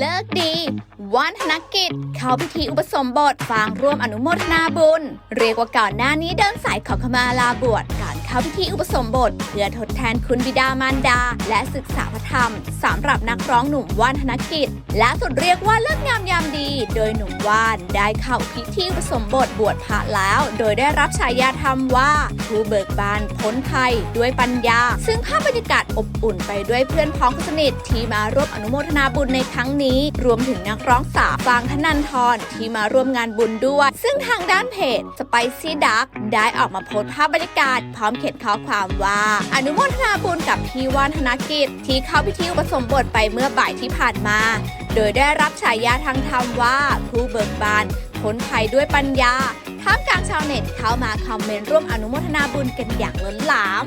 เลิกดีวันธนกิจ เข้าพิธีอุปสมบทฟางร่วมอนุโมทนาบุญ เรียกว่าก่อนหน้านี้เดินสายขอขมาลาบวชก่อน เข้าพิธีอุปสมบท เพื่อทดแทนคุณบิดามารดา และศึกษาพระธรรมสำหรับนักร้องหนุ่มว่านธนกิจและสุดเรียกว่าเลิกงามยามดี โดยหนุ่มว่านได้เข้าพิธีอุปสมบทบวชพระแล้ว โดยได้รับฉายาธรรมว่าผู้เบิกบานพ้นภัยด้วยปัญญา ซึ่งภาพบรรยากาศอบอุ่นไปด้วยเพื่อนพ้องคนสนิทที่มาร่วมอนุโมทนาบุญในครั้งนี้ รวมถึงนักร้องสาวฟางธนันทรที่มาร่วมงานบุญด้วย ซึ่งทางด้านเพจ Spicy Duck ได้ออกมาโพสต์ภาพบรรยากาศพร้อมขียนข้อความว่า อนุโมทนาบุญกับพี่ว่านธนกิจ ที่เข้าพิธีอุปสมบทไปเมื่อบ่ายที่ผ่านมา โดยได้รับฉายาทางธรรมว่าผู้เบิกบานพ้นภัยด้วยปัญญาท่ามกลางชาวเน็ตเข้ามาคอมเมนต์ร่วมอนุโมทนาบุญกันอย่างล้นหลาม